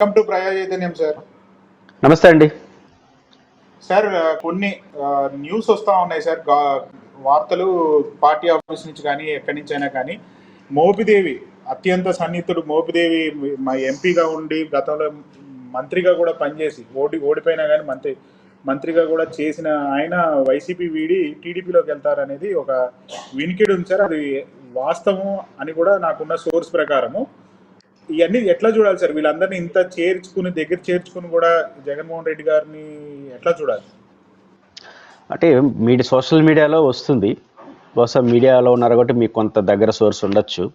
Welcome to ప్రజా చైతన్యం sir నమస్తే అండి. సార్ కొన్ని న్యూస్ వస్తూ ఉన్నాయి సార్ వార్తలు పార్టీ ఆఫీస్ నుంచి కానీ ఎక్కడి నుంచి అయినా కానీ మోపిదేవి అత్యంత సన్నిహితుడు మోపిదేవి మా ఎంపీగా ఉండి గతంలో మంత్రిగా కూడా పనిచేసి ఓడి ఓడిపోయినా కానీ మంత్రి మంత్రిగా కూడా చేసిన ఆయన వైసీపీ వీడి టీడీపీలోకి వెళ్తారనేది ఒక వినికిడి ఉంది సార్ అది వాస్తవం అని కూడా నాకున్న సోర్స్ ప్రకారము. ఇవన్నీ ఎట్లా చూడాలి సార్? వీళ్ళందరినీ ఇంత చేర్చుకుని దగ్గర చేర్చుకుని కూడా జగన్మోహన్ రెడ్డి గారిని ఎట్లా చూడాలి? అంటే మీడియా సోషల్ మీడియాలో వస్తుంది. బహుశా మీడియాలో ఉన్నారు కాబట్టి మీకు కొంత దగ్గర సోర్స్ ఉండొచ్చు.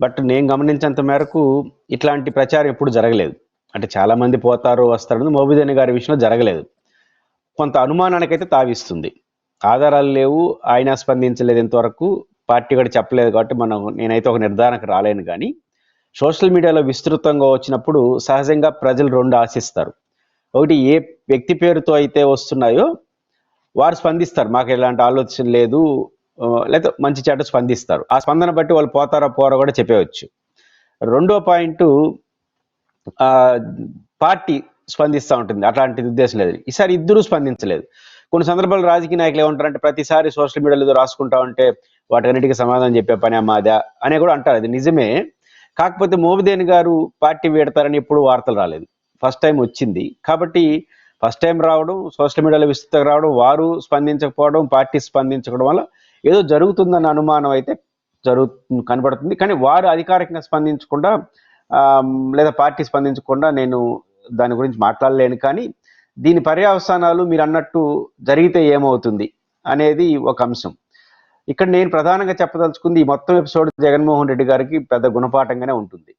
బట్ నేను గమనించేంత మేరకు ఇట్లాంటి ప్రచారం ఎప్పుడు జరగలేదు. అంటే చాలామంది పోతారు వస్తారని మోబిదేని గారి విషయంలో జరగలేదు. కొంత అనుమానానికైతే తావిస్తుంది. ఆధారాలు లేవు ఆయన స్పందించలేదు ఇంతవరకు. పార్టీ కూడా చెప్పలేదు కాబట్టి మనం నేనైతే ఒక నిర్ధారణకు రాలేను కానీ సోషల్ మీడియాలో విస్తృతంగా వచ్చినప్పుడు సహజంగా ప్రజలు రెండు ఆశిస్తారు. ఒకటి ఏ వ్యక్తి పేరుతో అయితే వస్తున్నాయో వారు స్పందిస్తారు. మాకు ఎలాంటి ఆలోచన లేదు. ఆ, లేదా మంచి చెడ్డ స్పందిస్తారు. ఆ స్పందన బట్టి వాళ్ళు పోతారా పోరా కూడా చెప్పవచ్చు. రెండో పాయింట్ పార్టీ స్పందిస్తూ ఉంటుంది. అట్లాంటి ఉద్దేశం లేదు. ఈసారి ఇద్దరూ స్పందించలేదు. కొన్ని సందర్భాలు రాజకీయ నాయకులు ఏమంటారంటే ప్రతిసారి సోషల్ మీడియాలో ఏదో రాసుకుంటా ఉంటే వాటన్నిటికీ సమాధానం చెప్పే పని మాదా అనే కూడా అంటారు. అది నిజమే. కాకపోతే మోబిదేని గారు పార్టీ వీడతారని ఎప్పుడు వార్తలు రాలేదు. ఫస్ట్ టైం వచ్చింది. కాబట్టి ఫస్ట్ టైం రావడం సోషల్ మీడియాలో విస్తృతంగా రావడం వారు స్పందించకపోవడం పార్టీ స్పందించడం వల్ల ఏదో జరుగుతుందన్న అనుమానం అయితే జరుగు కనబడుతుంది. కానీ వారు అధికారికంగా స్పందించకుండా లేదా పార్టీ స్పందించకుండా నేను దాని గురించి మాట్లాడలేను. కానీ దీని పర్యవసానాలు మీరు అన్నట్టు జరిగితే ఏమవుతుంది అనేది ఒక అంశం. ఇక్కడ నేను ప్రధానంగా చెప్పదలుచుకుంది ఈ మొత్తం ఎపిసోడ్ జగన్మోహన్ రెడ్డి గారికి పెద్ద గుణపాఠంగానే ఉంటుంది.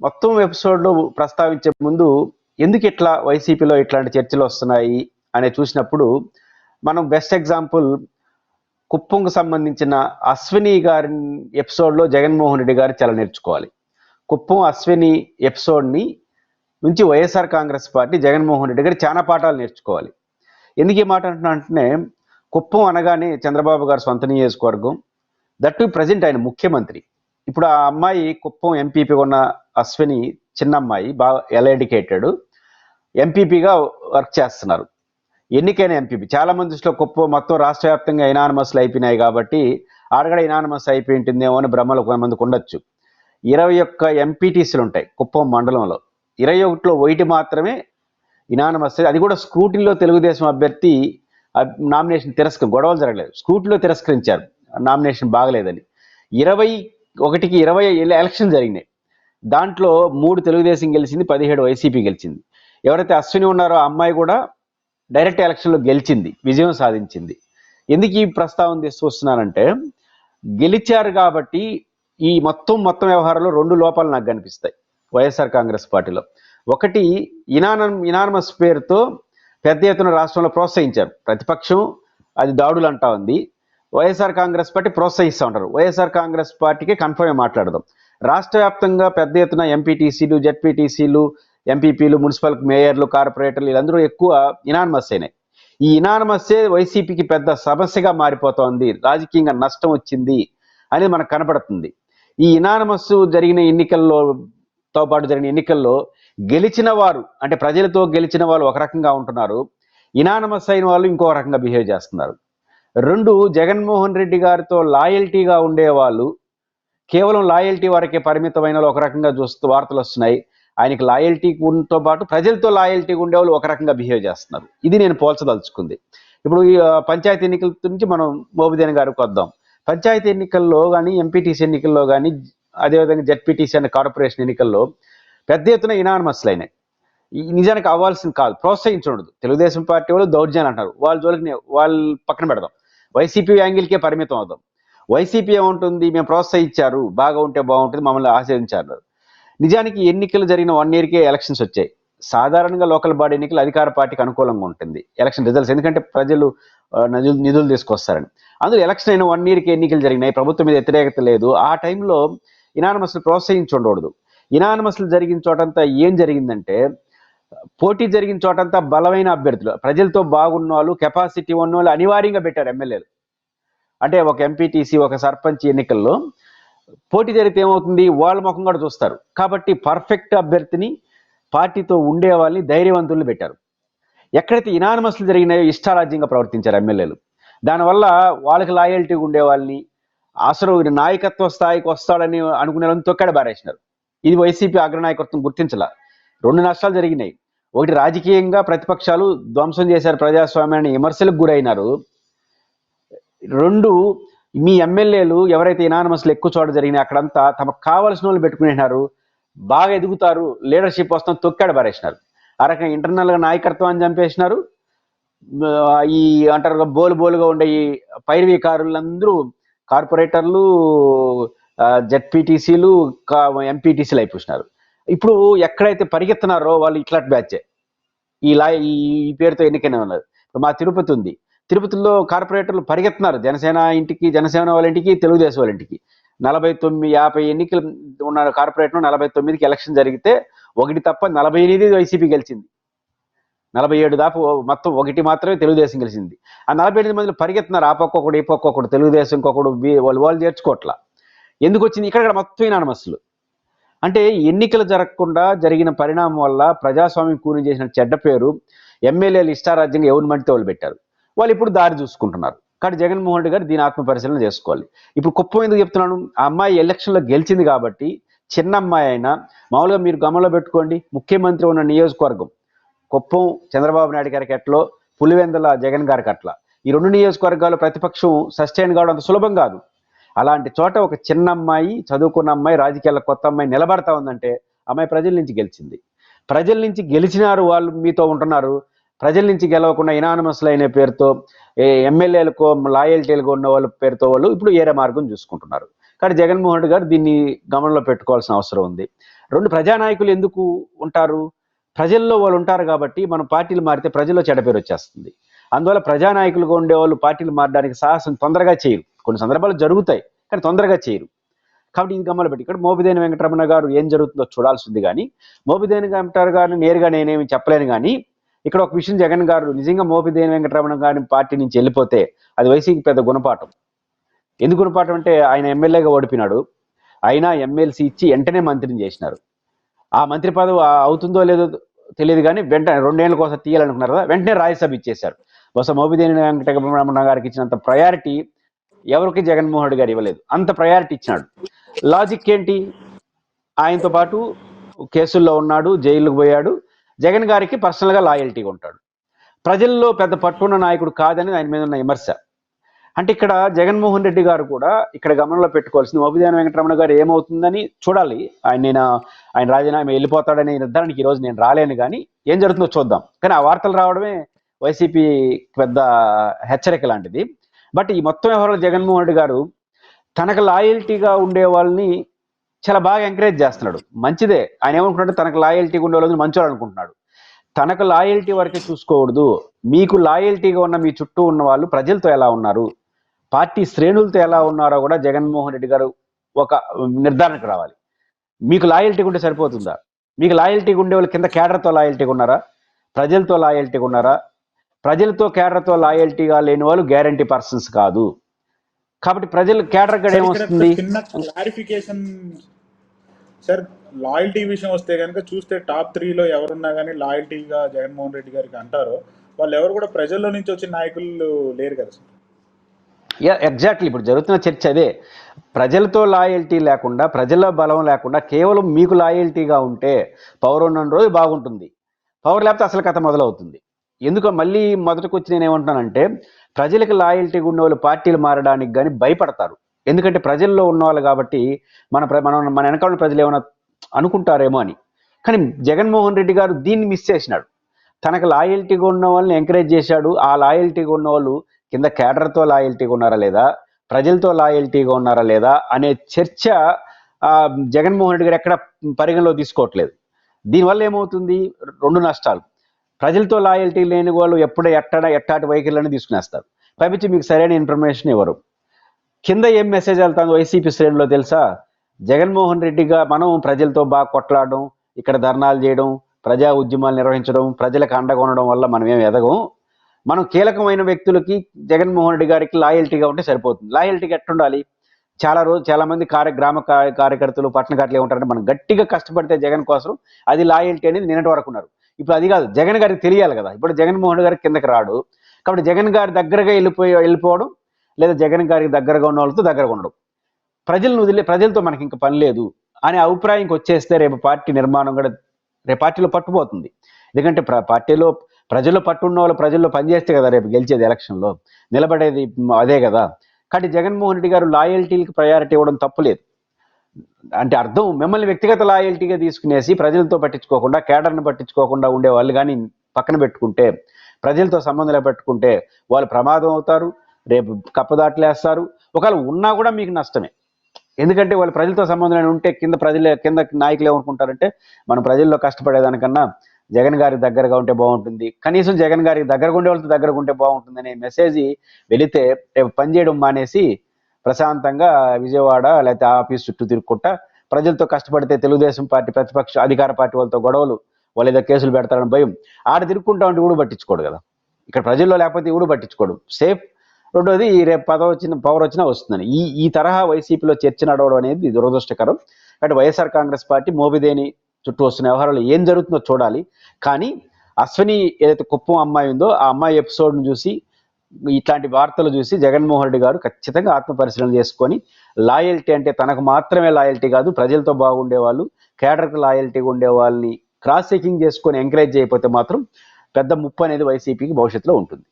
మొత్తం ఎపిసోడ్లో ప్రస్తావించే ముందు ఎందుకు ఇట్లా వైసీపీలో ఇట్లాంటి చర్చలు వస్తున్నాయి అనే చూసినప్పుడు మనం బెస్ట్ ఎగ్జాంపుల్ కుప్పంకు సంబంధించిన అశ్విని గారి ఎపిసోడ్లో జగన్మోహన్ రెడ్డి గారు చాలా నేర్చుకోవాలి. కుప్పం అశ్విని ఎపిసోడ్ని నుంచి YSR Congress party Jaganmohan Reddy garu చాలా పాఠాలు నేర్చుకోవాలి. ఎందుకు ఈ మాట అంటున్నా అంటే కుప్పం అనగానే చంద్రబాబు గారు సొంత నియోజకవర్గం. దట్టు ప్రజెంట్ ఆయన ముఖ్యమంత్రి. ఇప్పుడు ఆ అమ్మాయి కుప్పం ఎంపీపీ ఉన్న అశ్విని చిన్న అమ్మాయి బాగా ఎల్ ఎడ్యుకేటెడ్ ఎంపీపీగా వర్క్ చేస్తున్నారు. ఎన్నికైన ఎంపీపీ చాలా మంది దృష్టిలో కుప్పం మొత్తం రాష్ట్ర వ్యాప్తంగా ఇనానమస్లు అయిపోయినాయి కాబట్టి ఆడగడ ఇనానమస్ అయిపోయి ఉంటుందేమో అని భ్రమలు కొంతమందికి ఉండొచ్చు. ఇరవై ఒక్క ఎంపీటీసీలు ఉంటాయి కుప్పం మండలంలో. ఇరవై ఒకటిలో ఒకటి మాత్రమే ఇనానమస్ అది కూడా స్క్రూటీలో తెలుగుదేశం అభ్యర్థి నామినేషన్ తిరస్క గొడవలు జరగలేదు. స్కూటీలో తిరస్కరించారు. నామినేషన్ బాగలేదని. ఇరవై ఒకటికి ఇరవై ఎలక్షన్ జరిగినాయి. దాంట్లో మూడు తెలుగుదేశం గెలిచింది పదిహేడు వైసీపీ గెలిచింది. ఎవరైతే అశ్విని ఉన్నారో ఆ అమ్మాయి కూడా డైరెక్ట్ ఎలక్షన్లో గెలిచింది విజయం సాధించింది. ఎందుకు ఈ ప్రస్తావన తీసుకొస్తున్నానంటే గెలిచారు కాబట్టి ఈ మొత్తం మొత్తం వ్యవహారంలో రెండు లోపాలు నాకు కనిపిస్తాయి వైఎస్ఆర్ కాంగ్రెస్ పార్టీలో. ఒకటి ఇనానం ఇనానమస్ పేరుతో పెద్ద ఎత్తున రాష్ట్రంలో ప్రోత్సహించారు. ప్రతిపక్షం అది దాడులు అంటా ఉంది. వైఎస్ఆర్ కాంగ్రెస్ పార్టీ ప్రోత్సహిస్తూ ఉంటారు. వైఎస్ఆర్ కాంగ్రెస్ పార్టీకి కన్ఫర్మ్ మాట్లాడదాం. రాష్ట్ర వ్యాప్తంగా పెద్ద ఎత్తున ఎంపీటీసీలు జెడ్పీటీసీలు ఎంపీపీలు మున్సిపల్ మేయర్లు కార్పొరేటర్లు వీళ్ళందరూ ఎక్కువ ఇనానమస్ అయినాయి. ఈ ఇనానమస్సే వైసీపీకి పెద్ద సమస్యగా మారిపోతోంది. రాజకీయంగా నష్టం వచ్చింది అనేది మనకు కనపడుతుంది. ఈ ఇనానమస్ జరిగిన ఎన్నికల్లో తో పాటు జరిగిన ఎన్నికల్లో గెలిచిన వారు అంటే ప్రజలతో గెలిచిన వాళ్ళు ఒక రకంగా ఉంటున్నారు. ఇనానమస్ అయిన వాళ్ళు ఇంకో రకంగా బిహేవ్ చేస్తున్నారు. రెండు జగన్మోహన్ రెడ్డి గారితో లాయల్టీగా ఉండేవాళ్ళు కేవలం లాయల్టీ వరకే పరిమితమైన వాళ్ళు ఒక రకంగా చూస్తూ వార్తలు వస్తున్నాయి. ఆయనకి లాయల్టీతో పాటు ప్రజలతో లాయల్టీ ఉండేవాళ్ళు ఒక రకంగా బిహేవ్ చేస్తున్నారు. ఇది నేను పోల్చదలుచుకుంది. ఇప్పుడు ఈ పంచాయతీ ఎన్నికల నుంచి మనం మోబిదేన్ గారికి వద్దాం. పంచాయతీ ఎన్నికల్లో కానీ ఎంపీటీసీ ఎన్నికల్లో కానీ అదేవిధంగా జెడ్పీటీసీ అనే కార్పొరేషన్ ఎన్నికల్లో పెద్ద ఎత్తున ఇనానమస్లు అయినాయి. ఈ నిజానికి అవ్వాల్సిన కాదు. ప్రోత్సహించకూడదు. తెలుగుదేశం పార్టీ వాళ్ళు దౌర్జన్యాలు అంటారు వాళ్ళ జోలికి వాళ్ళు వాళ్ళ పక్కన పెడదాం. వైసీపీ యాంగిల్కే పరిమితం అవుదాం. వైసీపీ ఏముంటుంది? మేము ప్రోత్సహించారు. బాగా ఉంటే బాగుంటుంది. మమ్మల్ని ఆశ్రయించారు నిజానికి ఎన్నికలు జరిగిన వన్ ఇయర్కే ఎలక్షన్స్ వచ్చాయి. సాధారణంగా లోకల్ బాడీ ఎన్నికలు అధికార పార్టీకి అనుకూలంగా ఉంటుంది. ఎలక్షన్ రిజల్ట్స్ ఎందుకంటే ప్రజలు నిధులు నిధులు తీసుకొస్తారని. అందులో ఎలక్షన్ అయిన వన్ ఇయర్కి ఎన్నికలు జరిగినాయి. ప్రభుత్వం మీద వ్యతిరేకత లేదు. ఆ టైంలో ఇనానమస్లు ప్రోత్సహించి ఉండకూడదు. ఇనానమస్లు జరిగిన చోటంతా ఏం జరిగిందంటే పోటీ జరిగిన చోటంతా బలమైన అభ్యర్థులు. ప్రజలతో బాగున్న వాళ్ళు కెపాసిటీ ఉన్న వాళ్ళు అనివార్యంగా పెట్టారు ఎమ్మెల్యేలు. అంటే ఒక ఎంపీటీసీ ఒక సర్పంచ్ ఎన్నికల్లో పోటీ జరిగితే ఏమవుతుంది? వాళ్ళ ముఖం కూడా చూస్తారు. కాబట్టి పర్ఫెక్ట్ అభ్యర్థిని పార్టీతో ఉండే వాళ్ళని ధైర్యవంతుల్ని పెట్టారు. ఎక్కడైతే ఇనానమస్లు జరిగినాయో ఇష్టారాజ్యంగా ప్రవర్తించారు ఎమ్మెల్యేలు. దానివల్ల వాళ్ళకి లాయల్టీగా ఉండే వాళ్ళని అసలు నాయకత్వ స్థాయికి వస్తాడని అనుకునే వాళ్ళని తొక్కడ బారేసినారు ఇది వైసీపీ అగ్రనాయకత్వం గుర్తించాల. రెండు నష్టాలు జరిగినాయి. ఒకటి రాజకీయంగా ప్రతిపక్షాలు ధ్వంసం చేశారు ప్రజాస్వామ్యాన్ని విమర్శలకు గురైనారు. రెండు మీ ఎమ్మెల్యేలు ఎవరైతే ఇనానమస్లు ఎక్కువ చోట జరిగినాయి అక్కడంతా తమకు కావలసిన వాళ్ళు పెట్టుకునేసినారు బాగా ఎదుగుతారు లీడర్షిప్ వస్తాం తొక్కాడు పారేసినారు. ఆ రకంగా ఇంటర్నల్గా నాయకత్వాన్ని చంపేసినారు. ఈ అంటారు బోలు బోలుగా ఉండే ఈ పైరవీకారులందరూ కార్పొరేటర్లు జెడ్పీటీసీలు ఎంపీటీసీలు అయిపోయినారు ఇప్పుడు ఎక్కడైతే పరిగెత్తున్నారో వాళ్ళు ఇట్లాంటి బ్యాచే. ఈ లా ఈ ఈ పేరుతో ఎన్నికైన ఉన్నారు మా తిరుపతి ఉంది. తిరుపతిలో కార్పొరేటర్లు పరిగెత్తున్నారు. జనసేన ఇంటికి జనసేన వాళ్ళ ఇంటికి తెలుగుదేశం వాళ్ళ ఇంటికి. నలభై తొమ్మిది యాభై ఎన్నికలు ఉన్న కార్పొరేటర్ నలభై తొమ్మిదికి ఎలక్షన్ జరిగితే ఒకటి తప్ప నలభై ఎనిమిది వైసీపీ గెలిచింది. నలభై ఏడు దాపు మొత్తం ఒకటి మాత్రమే తెలుగుదేశం గెలిచింది. ఆ నలభై ఎనిమిది మందిలో పరిగెత్తున్నారు. ఆ పక్క ఒకడు ఈ పక్క ఒకడు తెలుగుదేశం ఇంకొకడు వాళ్ళు వాళ్ళు చేర్చుకోవట్లా. ఎందుకు వచ్చింది ఇక్కడ ఇక్కడ మొత్తం ఇనానమస్లు అంటే ఎన్నికలు జరగకుండా జరిగిన పరిణామం వల్ల ప్రజాస్వామ్యం కూని చేసిన చెడ్డ పేరు ఎమ్మెల్యేలు ఇష్టారాజ్యంగా ఎవరిని మంటే వాళ్ళు పెట్టారు? వాళ్ళు ఇప్పుడు దారి చూసుకుంటున్నారు. కానీ జగన్మోహన్ రెడ్డి గారు దీని ఆత్మ పరిశీలన చేసుకోవాలి. ఇప్పుడు కుప్పం ఎందుకు చెప్తున్నాను? ఆ అమ్మాయి ఎలక్షన్లో గెలిచింది కాబట్టి చిన్న అమ్మాయి అయినా మామూలుగా మీరు గమనంలో పెట్టుకోండి ముఖ్యమంత్రి ఉన్న నియోజకవర్గం కుప్పం చంద్రబాబు నాయుడు గారికి ఎట్లో పులివెందుల జగన్ గారికి అట్లా ఈ రెండు నియోజకవర్గాలు ప్రతిపక్షం సస్టైన్ కావడం అంత సులభం కాదు. అలాంటి చోట ఒక చిన్న అమ్మాయి చదువుకున్న అమ్మాయి రాజకీయాల కొత్త అమ్మాయి నిలబడతా ఉందంటే అమ్మాయి ప్రజల నుంచి గెలిచింది. ప్రజల నుంచి గెలిచినారు వాళ్ళు మీతో ఉంటున్నారు. ప్రజల నుంచి గెలవకుండా ఇనానమస్లు అయిన పేరుతో ఎమ్మెల్యేలకు లాయల్టీలుగా ఉన్న వాళ్ళ పేరుతో వాళ్ళు ఇప్పుడు ఏరే మార్గం చూసుకుంటున్నారు. కానీ జగన్మోహన్ రెడ్డి గారు దీన్ని గమనంలో పెట్టుకోవాల్సిన అవసరం ఉంది. రెండు ప్రజానాయకులు ఎందుకు ఉంటారు? ప్రజల్లో వాళ్ళు ఉంటారు కాబట్టి మనం పార్టీలు మారితే ప్రజల్లో చెడపేరు పేరు వచ్చేస్తుంది. అందువల్ల ప్రజానాయకులుగా ఉండేవాళ్ళు పార్టీలు మారడానికి సాహసం తొందరగా చేయరు. కొన్ని సందర్భాలు జరుగుతాయి కానీ తొందరగా చేయరు. కాబట్టి ఇది గమ్మలు పెట్టి ఇక్కడ మోపిదేని వెంకటరమణ గారు ఏం జరుగుతుందో చూడాల్సింది కానీ మోపిదేని వెంకటరమణ గారిని నేరుగా నేనేమి చెప్పలేను కానీ ఇక్కడ ఒక విషయం జగన్ గారు నిజంగా మోపిదేని వెంకటరమణ గారిని పార్టీ నుంచి వెళ్ళిపోతే అది వైసీపీ పెద్ద గుణపాఠం. ఎందుకు గుణపాఠం అంటే ఆయన ఎమ్మెల్యేగా ఓడిపినాడు అయినా ఎమ్మెల్సీ ఇచ్చి వెంటనే మంత్రిని చేసినారు. ఆ మంత్రి పదవి అవుతుందో లేదో తెలియదు కానీ వెంటనే రెండేళ్ళ కోసం తీయాలనుకున్నారు కదా వెంటనే రాజ్యసభ ఇచ్చేశారు. బహుశా మోపిదేని వెంకటరమణ గారికి ఇచ్చినంత ప్రయారిటీ ఎవరికి జగన్మోహన్ రెడ్డి గారు ఇవ్వలేదు. అంత ప్రయారిటీ ఇచ్చినాడు. లాజిక్ ఏంటి? ఆయనతో పాటు కేసుల్లో ఉన్నాడు జైలుకు పోయాడు. జగన్ గారికి పర్సనల్గా లాయల్టీగా ఉంటాడు. ప్రజల్లో పెద్ద పట్టున్న నాయకుడు కాదని ఆయన మీద ఉన్న విమర్శ. అంటే ఇక్కడ జగన్మోహన్ రెడ్డి గారు కూడా ఇక్కడ గమనంలో పెట్టుకోవాల్సింది మోపిదేని వెంకటరమణ గారు ఏమవుతుందని చూడాలి. ఆయన నేను ఆయన రాజీనామా వెళ్ళిపోతాడనే నిర్ధారణకి ఈరోజు నేను రాలేను కానీ ఏం జరుగుతుందో చూద్దాం. కానీ ఆ వార్తలు రావడమే వైసీపీ పెద్ద హెచ్చరిక లాంటిది. బట్ ఈ మొత్తం వ్యవహారంలో జగన్మోహన్ రెడ్డి గారు తనకు లాయల్టీగా ఉండే వాళ్ళని చాలా బాగా ఎంకరేజ్ చేస్తున్నాడు. మంచిదే. ఆయన ఏమనుకుంటాడు తనకు లాయల్టీగా ఉండే వాళ్ళని మంచోళ్ళు అనుకుంటున్నాడు. తనకు లాయల్టీ వరకే చూసుకోకూడదు. మీకు లాయల్టీగా ఉన్న మీ చుట్టూ ఉన్న వాళ్ళు ప్రజలతో ఎలా ఉన్నారు? పార్టీ శ్రేణులతో ఎలా ఉన్నారో కూడా జగన్మోహన్ రెడ్డి గారు ఒక నిర్ధారణకు రావాలి. మీకు లాయల్టీ ఉంటే సరిపోతుందా? మీకు లాయల్టీగా ఉండే వాళ్ళు కింద కేడర్తో లాయల్టీగా ఉన్నారా? ప్రజలతో లాయల్టీగా ఉన్నారా? ప్రజలతో కేడర్తో లాయల్టీగా లేని వాళ్ళు గ్యారంటీ పర్సన్స్ కాదు. కాబట్టి ప్రజలు కేడర్ గడ ఏమొస్తుంది? క్లారిఫికేషన్ సార్ లాయల్టీ విషయం వస్తే కనుక చూస్తే టాప్ త్రీలో ఎవరున్నా కానీ లాయల్టీగా జగన్మోహన్ రెడ్డి గారికి అంటారో వాళ్ళు ఎవరు కూడా ప్రజల్లో నుంచి వచ్చిన నాయకులు లేరు కదా సార్. యా ఎగ్జాక్ట్లీ ఇప్పుడు జరుగుతున్న చర్చ అదే. ప్రజలతో లాయల్టీ లేకుండా ప్రజల బలం లేకుండా కేవలం మీకు లాయల్టీగా ఉంటే పవర్ ఉన్న రోజు బాగుంటుంది. పవర్ లేకపోతే అసలు కథ మొదలవుతుంది. ఎందుకు మళ్ళీ మొదటికి వచ్చి నేను ఏమంటున్నానంటే ప్రజలకు లాయల్టీగా ఉన్న వాళ్ళు పార్టీలు మారడానికి కానీ భయపడతారు. ఎందుకంటే ప్రజల్లో ఉన్నవాళ్ళు కాబట్టి మన మనం మన వెనకాల ప్రజలు ఏమైనా అనుకుంటారేమో అని. కానీ జగన్మోహన్ రెడ్డి గారు దీన్ని మిస్ చేసినాడు. తనకు లాయల్టీగా ఉన్న వాళ్ళని ఎంకరేజ్ చేశాడు. ఆ లాయల్టీగా ఉన్న వాళ్ళు కింద కేడర్తో లాయల్టీగా ఉన్నారా లేదా? ప్రజలతో లాయల్టీగా ఉన్నారా లేదా? అనే చర్చ జగన్మోహన్ రెడ్డి గారు ఎక్కడ పరిగణలో తీసుకోవట్లేదు. దీనివల్ల ఏమవుతుంది? రెండు నష్టాలు. ప్రజలతో లాయల్టీ లేని వాళ్ళు ఎప్పుడు ఎట్టడ ఎట్టాటి వైఖరులను తీసుకునేస్తారు. పైపించి మీకు సరైన ఇన్ఫర్మేషన్ ఇవ్వరు. కింద ఏం మెసేజ్ వెళ్తుంది వైసీపీ శ్రేణిలో తెలుసా? జగన్మోహన్ రెడ్డిగా మనం ప్రజలతో బాగా కొట్లాడడం ఇక్కడ ధర్నాలు చేయడం ప్రజా ఉద్యమాలు నిర్వహించడం ప్రజలకు అండగా ఉండడం వల్ల మనం ఏం ఎదగం? మనం కీలకమైన వ్యక్తులకి జగన్మోహన్ రెడ్డి గారికి లాయల్టీగా ఉంటే సరిపోతుంది. లాయల్టీగా ఎట్టుండాలి? చాలా రోజు చాలా మంది కార్య గ్రామ కార్య- కార్యకర్తలు పట్టణ కార్యకర్తలు ఉంటారంటే మనం గట్టిగా కష్టపడితే జగన్ కోసం అది లాయల్టీ అనేది నిన్నటి వరకు ఉన్నారు. ఇప్పుడు అది కాదు జగన్ గారికి తెలియాలి కదా. ఇప్పుడు జగన్మోహన్ గారి కిందకి రాడు. కాబట్టి జగన్ గారి దగ్గరగా వెళ్ళిపోయి వెళ్ళిపోవడం లేదా జగన్ గారికి దగ్గరగా ఉన్న వాళ్ళతో దగ్గరగా ఉండడం. ప్రజలను వదిలే ప్రజలతో మనకి ఇంకా పని లేదు అనే అభిప్రాయంకి వచ్చేస్తే రేపు పార్టీ నిర్మాణం కూడా రేపు పార్టీలో పట్టుపోతుంది ఎందుకంటే ప్ర- పార్టీలో ప్రజల్లో పట్టున్న వాళ్ళు ప్రజల్లో పనిచేస్తే కదా రేపు గెలిచేది ఎలక్షన్లో. నిలబడేది అదే కదా. కాబట్టి జగన్మోహన్ రెడ్డి గారు లాయల్టీలకు ప్రయారిటీ ఇవ్వడం తప్పులేదు అంటే అర్థం మిమ్మల్ని వ్యక్తిగత లాయల్టీగా తీసుకునేసి ప్రజలతో పట్టించుకోకుండా కేడర్ని పట్టించుకోకుండా ఉండే వాళ్ళు కానీ పక్కన పెట్టుకుంటే ప్రజలతో సంబంధం పెట్టుకుంటే వాళ్ళు ప్రమాదం అవుతారు రేపు కప్పదాట్లేస్తారు ఒకవేళ ఉన్నా కూడా మీకు నష్టమే. ఎందుకంటే వాళ్ళు ప్రజలతో సంబంధం ఉంటే కింద ప్రజలే కింద నాయకులు ఏమనుకుంటారంటే మనం ప్రజల్లో కష్టపడేదానికన్నా జగన్ గారికి దగ్గరగా ఉంటే బాగుంటుంది. కనీసం జగన్ గారికి దగ్గరగా ఉండే వాళ్ళతో దగ్గరగా ఉంటే బాగుంటుంది అనే మెసేజ్ వెళితే రేపు పనిచేయడం మానేసి ప్రశాంతంగా విజయవాడ లేకపోతే ఆఫీస్ చుట్టూ తిరుగుకుంటా ప్రజలతో కష్టపడితే తెలుగుదేశం పార్టీ ప్రతిపక్ష అధికార పార్టీ వాళ్ళతో గొడవలు వాళ్ళు ఏదో కేసులు పెడతారని భయం. ఆడ తిరుక్కుంటా ఉంటే ఊడు పట్టించుకోడు కదా. ఇక్కడ ప్రజల్లో లేకపోతే ఊడు పట్టించుకోడు. సేఫ్. రెండోది ఈ రేపు పదవి వచ్చిన పవర్ వచ్చినా వస్తుందని. ఈ ఈ తరహా వైసీపీలో చర్చ నడవడం అనేది దురదృష్టకరం. కాబట్టి వైఎస్ఆర్ కాంగ్రెస్ పార్టీ మోబిదేని చుట్టూ వస్తున్న వ్యవహారాలు ఏం జరుగుతుందో చూడాలి. కానీ అశ్విని ఏదైతే కుప్పం అమ్మాయి ఉందో ఆ అమ్మాయి ఎపిసోడ్ను చూసి ఇట్లాంటి వార్తలు చూసి జగన్మోహన్ రెడ్డి గారు ఖచ్చితంగా ఆత్మ పరిశీలన చేసుకొని లాయల్టీ అంటే తనకు మాత్రమే లాయల్టీ కాదు ప్రజలతో బాగుండేవాళ్ళు కేడర్కి లాయల్టీగా ఉండే వాళ్ళని క్రాస్ చెకింగ్ చేసుకొని ఎంకరేజ్ చేయకపోతే మాత్రం పెద్ద ముప్పు అనేది వైసీపీకి భవిష్యత్తులో ఉంటుంది.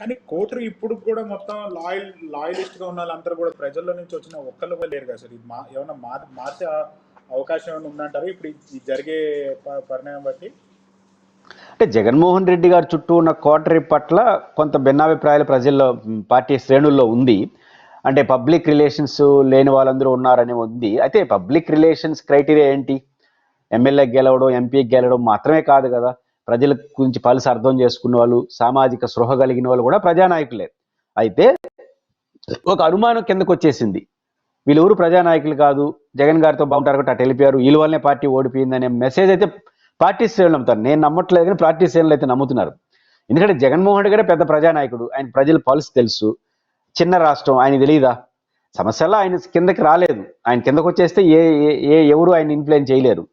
కానీ కోటరు ఇప్పుడు కూడా మొత్తం లాయల్ లాయలిస్ట్గా ఉన్న వాళ్ళందరూ కూడా ప్రజల్లో నుంచి వచ్చిన ఒక్కళ్ళు కూడా లేరు కదా సార్. ఇది మా ఏమన్నా మార్చే అవకాశం ఏమైనా ఉందంటారు? ఇప్పుడు జరిగే ప- పరిణామం బట్టి? అంటే జగన్మోహన్ రెడ్డి గారి చుట్టూ ఉన్న కోటరీ పట్ల కొంత భిన్నాభిప్రాయాలు ప్రజల్లో పార్టీ శ్రేణుల్లో ఉంది. అంటే పబ్లిక్ రిలేషన్స్ లేని వాళ్ళందరూ ఉన్నారని ఉంది. అయితే పబ్లిక్ రిలేషన్స్ క్రైటీరియా ఏంటి? ఎమ్మెల్యే గెలవడం ఎంపీ గెలవడం మాత్రమే కాదు కదా. ప్రజల గురించి పలుసు అర్థం చేసుకున్న వాళ్ళు సామాజిక స్పృహ కలిగిన వాళ్ళు కూడా ప్రజానాయకులే. అయితే ఒక అనుమానం కిందకు వచ్చేసింది. వీళ్ళెవరు ప్రజానాయకులు కాదు? జగన్ గారితో బాగుంటారు కాబట్టి అటు వెళ్ళిపోయారు. వీళ్ళ వల్లనే పార్టీ ఓడిపోయిందనే మెసేజ్ అయితే పార్టీ శ్రేణులు నమ్ముతారు నేను నమ్మట్లేదు కానీ పార్టీ శ్రేణులు అయితే నమ్ముతున్నారు. ఎందుకంటే జగన్మోహన్ రెడ్డి గారే పెద్ద ప్రజానాయకుడు. ఆయన ప్రజల పల్స్ తెలుసు. చిన్న రాష్ట్రం ఆయన తెలియదా సమస్యలో ఆయన కిందకి రాలేదు. ఆయన కిందకు వచ్చేస్తే ఏ ఏ- ఏ ఎవరు ఆయన ఇన్ఫ్లుయెన్స్ చేయలేరు.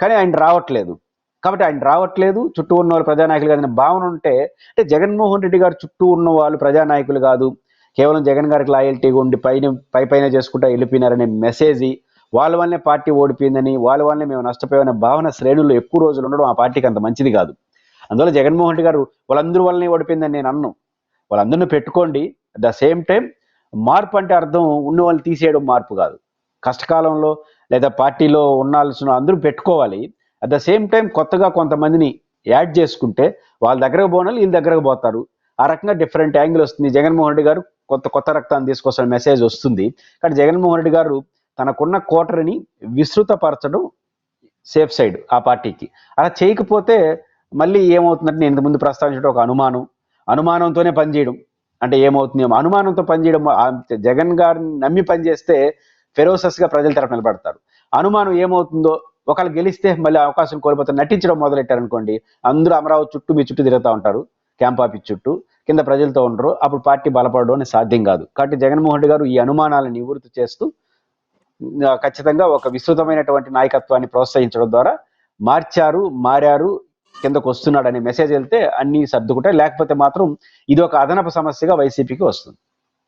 కానీ ఆయన రావట్లేదు. కాబట్టి ఆయన రావట్లేదు. చుట్టూ ఉన్న వాళ్ళు ప్రజానాయకులు కాదనే భావన ఉంటే అంటే జగన్మోహన్ రెడ్డి గారు చుట్టూ ఉన్న వాళ్ళు ప్రజానాయకులు కాదు. కేవలం జగన్ గారికి లాయల్టీగా ఉండి పైన పై పైన చేసుకుంటా వెళ్ళిపోయినారనే మెసేజ్ వాళ్ళ వల్లనే పార్టీ ఓడిపోయిందని వాళ్ళ వల్లనే మేము నష్టపోయామనే భావన శ్రేణుల్లో ఎక్కువ రోజులు ఉండడం ఆ పార్టీకి అంత మంచిది కాదు. అందువల్ల జగన్మోహన్ రెడ్డి గారు వాళ్ళందరి వల్లనే ఓడిపోయిందని నేను అన్ను. వాళ్ళందరినీ పెట్టుకోండి. అట్ ద సేమ్ టైం మార్పు అంటే అర్థం ఉన్న వాళ్ళు తీసేయడం మార్పు కాదు. కష్టకాలంలో లేదా పార్టీలో ఉండాల్సిన అందరూ పెట్టుకోవాలి. అట్ ద సేమ్ టైం కొత్తగా కొంతమందిని యాడ్ చేసుకుంటే వాళ్ళ దగ్గరకు పోనాలి వీళ్ళ దగ్గరకు పోతారు. ఆ రకంగా డిఫరెంట్ యాంగిల్ వస్తుంది. జగన్మోహన్ రెడ్డి గారు కొత్త కొత్త రక్తాన్ని తీసుకొస్తున్న మెసేజ్ వస్తుంది. కానీ జగన్మోహన్ రెడ్డి గారు తనకున్న కోటరిని విస్తృతపరచడం సేఫ్ సైడ్ ఆ పార్టీకి. అలా చేయకపోతే మళ్ళీ ఏమవుతుందంటే నేను ఇంతకుముందు ప్రస్తావించడం ఒక అనుమానం. అనుమానంతోనే పనిచేయడం. అంటే ఏమవుతుందేమో అనుమానంతో పనిచేయడం జగన్ గారిని నమ్మి పనిచేస్తే ఫెరోసస్గా ప్రజల తరపు నిలబడతారు. అనుమానం ఏమవుతుందో ఒకళ్ళు గెలిస్తే మళ్ళీ అవకాశం కోల్పోతారు నటించడం మొదలెట్టారనుకోండి అందరూ అమరావతి చుట్టూ మీ చుట్టూ తిరుగుతూ ఉంటారు క్యాంప్ ఆఫీస్ చుట్టూ కింద ప్రజలతో ఉండరు అప్పుడు పార్టీ బలపడడం అనేది సాధ్యం కాదు. కాబట్టి జగన్మోహన్ రెడ్డి గారు ఈ అనుమానాలను నివృత్తి చేస్తూ ఖచ్చితంగా ఒక విస్తృతమైనటువంటి నాయకత్వాన్ని ప్రోత్సహించడం ద్వారా మార్చారు మారారు కిందకు వస్తున్నాడు అనే మెసేజ్ వెళ్తే అన్ని సర్దుకుంటాయి. లేకపోతే మాత్రం ఇది ఒక అదనపు సమస్యగా వైసీపీకి వస్తుంది.